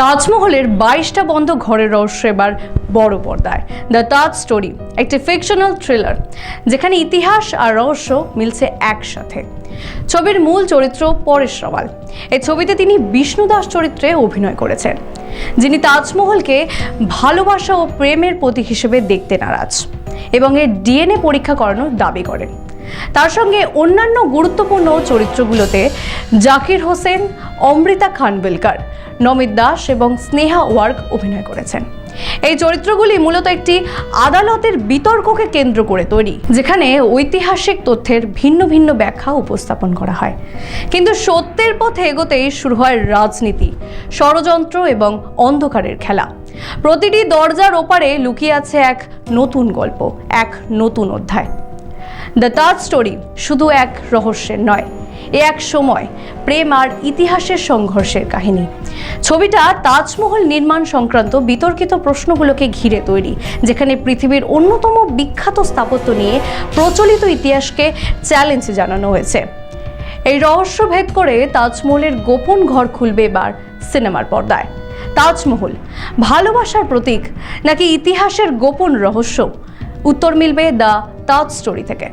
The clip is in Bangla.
তাজমহলের বাইশটা বন্ধ ঘরের রহস্য এবার বড় পর্দায়। দ্য তাজ স্টোরি একটি ফিকশনাল থ্রিলার যেখানে ইতিহাস আর রহস্য মিলছে একসাথে। ছবির মূল চরিত্র পরেশ রাওয়াল। এই ছবিতে তিনি বিষ্ণু দাস চরিত্রে অভিনয় করেছেন। যিনি তাজমহলকে ভালোবাসা ও প্রেমের প্রতীক হিসেবে দেখতে নারাজ। এবং এর ডিএনএ পরীক্ষা করানোর দাবি করেন। তার সঙ্গে অন্যান্য গুরুত্বপূর্ণ চরিত্রগুলোতে জাকির হোসেন, অমৃতা খানবিলকার, নমিত দাস এবং স্নেহা ওয়ার্ক অভিনয় করেছেন। এই চরিত্রগুলি মূলত একটি আদালতের বিতর্ককে কেন্দ্র করে তৈরি, যেখানে ঐতিহাসিক তথ্যের ভিন্ন ভিন্ন ব্যাখ্যা উপস্থাপন করা হয়। কিন্তু সত্যের পথে এগোতেই শুরু হয় রাজনীতি, ষড়যন্ত্র এবং অন্ধকারের খেলা। প্রতিটি দরজার ওপারে লুকিয়ে আছে এক নতুন গল্প, এক নতুন অধ্যায়। দ্য তাজ স্টোরি শুধু এক রহস্যের নয়, এ এক সময় প্রেম আর ইতিহাসের সংঘর্ষের কাহিনী। ছবিটা তাজমহল নির্মাণ সংক্রান্ত বিতর্কিত প্রশ্নগুলোকে ঘিরে তৈরি, যেখানে পৃথিবীর অন্যতম বিখ্যাত স্থাপত্য নিয়ে প্রচলিত ইতিহাসকে চ্যালেঞ্জ জানানো হয়েছে। এই রহস্য ভেদ করে তাজমহলের গোপন ঘর খুলবে এবার সিনেমার পর্দায়। তাজমহল ভালোবাসার প্রতীক নাকি ইতিহাসের গোপন রহস্য? উত্তর মিলবে দ্য তাজ স্টোরি থেকে।